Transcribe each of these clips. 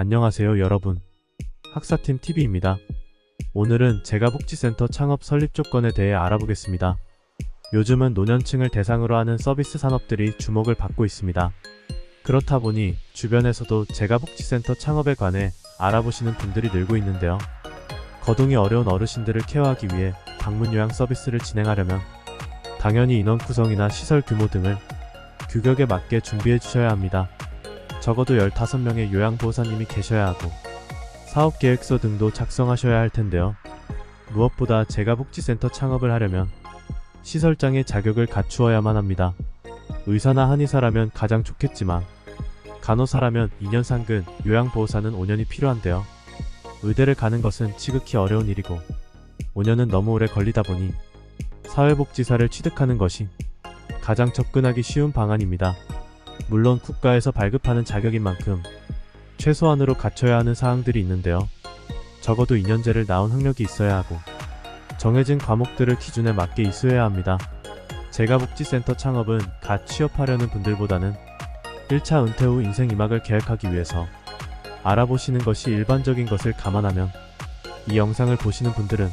안녕하세요 여러분. 학사팀 TV입니다. 오늘은 재가복지센터 창업 설립 조건에 대해 알아보겠습니다. 요즘은 노년층을 대상으로 하는 서비스 산업들이 주목을 받고 있습니다. 그렇다 보니 주변에서도 재가복지센터 창업에 관해 알아보시는 분들이 늘고 있는데요. 거동이 어려운 어르신들을 케어하기 위해 방문 요양 서비스를 진행하려면 당연히 인원 구성이나 시설 규모 등을 규격에 맞게 준비해 주셔야 합니다. 적어도 15명의 요양보호사님이 계셔야 하고 사업 계획서 등도 작성하셔야 할 텐데요. 무엇보다 재가복지센터 창업을 하려면 시설장의 자격을 갖추어야만 합니다. 의사나 한의사라면 가장 좋겠지만 간호사라면 2년 상근, 요양보호사는 5년이 필요한데요. 의대를 가는 것은 지극히 어려운 일이고 5년은 너무 오래 걸리다 보니 사회복지사를 취득하는 것이 가장 접근하기 쉬운 방안입니다. 물론 국가에서 발급하는 자격인 만큼 최소한으로 갖춰야 하는 사항들이 있는데요. 적어도 2년제를 나온 학력이 있어야 하고 정해진 과목들을 기준에 맞게 이수해야 합니다. 재가복지센터 창업은 갓 취업하려는 분들보다는 1차 은퇴 후 인생 2막을 계획하기 위해서 알아보시는 것이 일반적인 것을 감안하면 이 영상을 보시는 분들은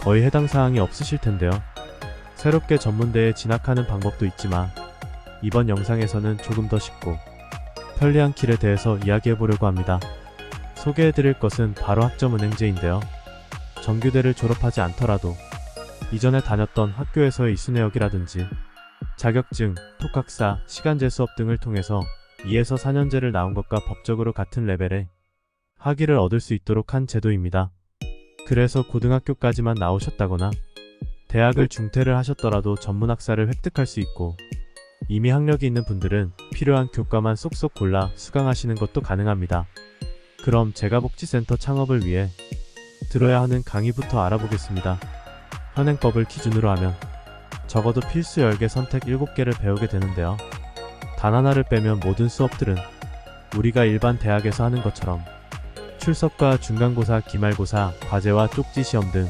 거의 해당 사항이 없으실 텐데요. 새롭게 전문대에 진학하는 방법도 있지만 이번 영상에서는 조금 더 쉽고 편리한 길에 대해서 이야기해 보려고 합니다. 소개해 드릴 것은 바로 학점은행제인데요. 정규대를 졸업하지 않더라도 이전에 다녔던 학교에서의 이수내역이라든지 자격증, 톡학사, 시간제 수업 등을 통해서 2에서 4년제를 나온 것과 법적으로 같은 레벨의 학위를 얻을 수 있도록 한 제도입니다. 그래서 고등학교까지만 나오셨다거나 대학을 중퇴를 하셨더라도 전문학사를 획득할 수 있고 이미 학력이 있는 분들은 필요한 교과만 쏙쏙 골라 수강하시는 것도 가능합니다. 그럼 재가복지센터 창업을 위해 들어야 하는 강의부터 알아보겠습니다. 현행법을 기준으로 하면 적어도 필수 10개 선택 7개를 배우게 되는데요. 단 하나를 빼면 모든 수업들은 우리가 일반 대학에서 하는 것처럼 출석과 중간고사, 기말고사, 과제와 쪽지 시험 등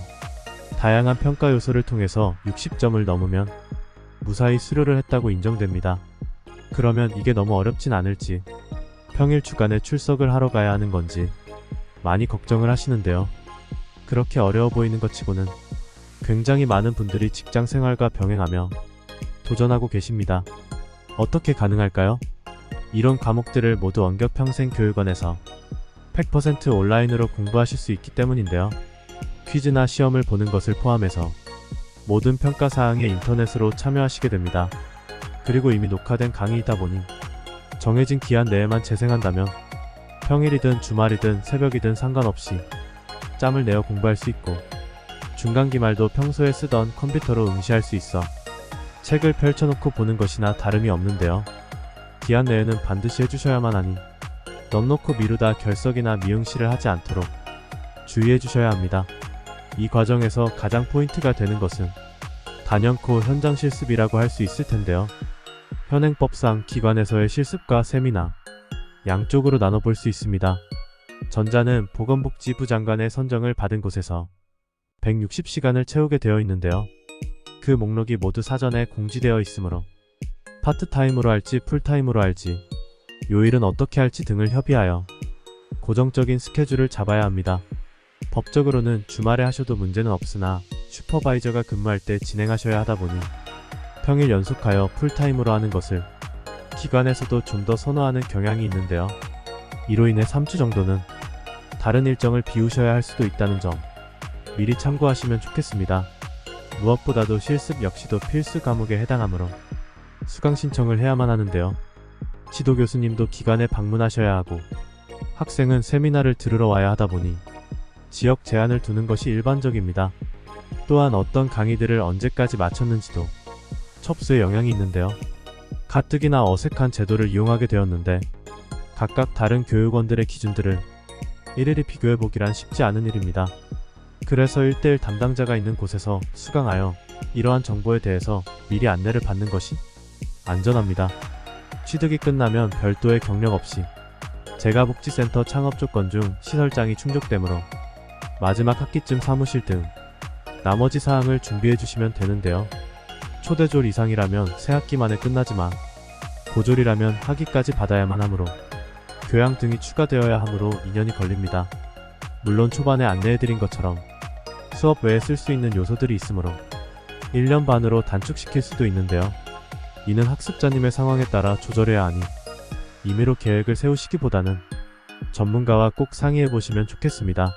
다양한 평가 요소를 통해서 60점을 넘으면 무사히 수료를 했다고 인정됩니다. 그러면 이게 너무 어렵진 않을지, 평일 주간에 출석을 하러 가야 하는 건지 많이 걱정을 하시는데요. 그렇게 어려워 보이는 것 치고는 굉장히 많은 분들이 직장 생활과 병행하며 도전하고 계십니다. 어떻게 가능할까요? 이런 과목들을 모두 원격 평생 교육원에서 100% 온라인으로 공부하실 수 있기 때문인데요. 퀴즈나 시험을 보는 것을 포함해서 모든 평가 사항에 인터넷으로 참여하시게 됩니다. 그리고 이미 녹화된 강의이다 보니 정해진 기한 내에만 재생한다면 평일이든 주말이든 새벽이든 상관없이 짬을 내어 공부할 수 있고 중간 기말도 평소에 쓰던 컴퓨터로 응시할 수 있어 책을 펼쳐놓고 보는 것이나 다름이 없는데요. 기한 내에는 반드시 해주셔야만 하니 넉놓고 미루다 결석이나 미응시를 하지 않도록 주의해 주셔야 합니다. 이 과정에서 가장 포인트가 되는 것은 단연코 현장 실습이라고 할 수 있을 텐데요. 현행법상 기관에서의 실습과 세미나 양쪽으로 나눠볼 수 있습니다. 전자는 보건복지부 장관의 선정을 받은 곳에서 160시간을 채우게 되어 있는데요. 그 목록이 모두 사전에 공지되어 있으므로 파트타임으로 할지 풀타임으로 할지 요일은 어떻게 할지 등을 협의하여 고정적인 스케줄을 잡아야 합니다. 법적으로는 주말에 하셔도 문제는 없으나 슈퍼바이저가 근무할 때 진행하셔야 하다 보니 평일 연속하여 풀타임으로 하는 것을 기관에서도 좀 더 선호하는 경향이 있는데요. 이로 인해 3주 정도는 다른 일정을 비우셔야 할 수도 있다는 점 미리 참고하시면 좋겠습니다. 무엇보다도 실습 역시도 필수 과목에 해당하므로 수강 신청을 해야만 하는데요. 지도 교수님도 기관에 방문하셔야 하고 학생은 세미나를 들으러 와야 하다 보니 지역 제한을 두는 것이 일반적입니다. 또한 어떤 강의들을 언제까지 마쳤는지도 첩수에 영향이 있는데요. 가뜩이나 어색한 제도를 이용하게 되었는데 각각 다른 교육원들의 기준들을 일일이 비교해보기란 쉽지 않은 일입니다. 그래서 1대1 담당자가 있는 곳에서 수강하여 이러한 정보에 대해서 미리 안내를 받는 것이 안전합니다. 취득이 끝나면 별도의 경력 없이 재가복지센터 창업 조건 중 시설장이 충족되므로 마지막 학기쯤 사무실 등 나머지 사항을 준비해 주시면 되는데요. 초대졸 이상이라면 새 학기 만에 끝나지만 고졸이라면 학위까지 받아야만 하므로 교양 등이 추가되어야 하므로 2년이 걸립니다. 물론 초반에 안내해드린 것처럼 수업 외에 쓸 수 있는 요소들이 있으므로 1년 반으로 단축시킬 수도 있는데요. 이는 학습자님의 상황에 따라 조절해야 하니 임의로 계획을 세우시기보다는 전문가와 꼭 상의해 보시면 좋겠습니다.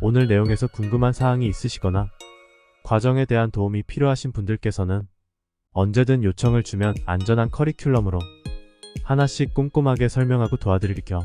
오늘 내용에서 궁금한 사항이 있으시거나 과정에 대한 도움이 필요하신 분들께서는 언제든 요청을 주면 안전한 커리큘럼으로 하나씩 꼼꼼하게 설명하고 도와드릴 겸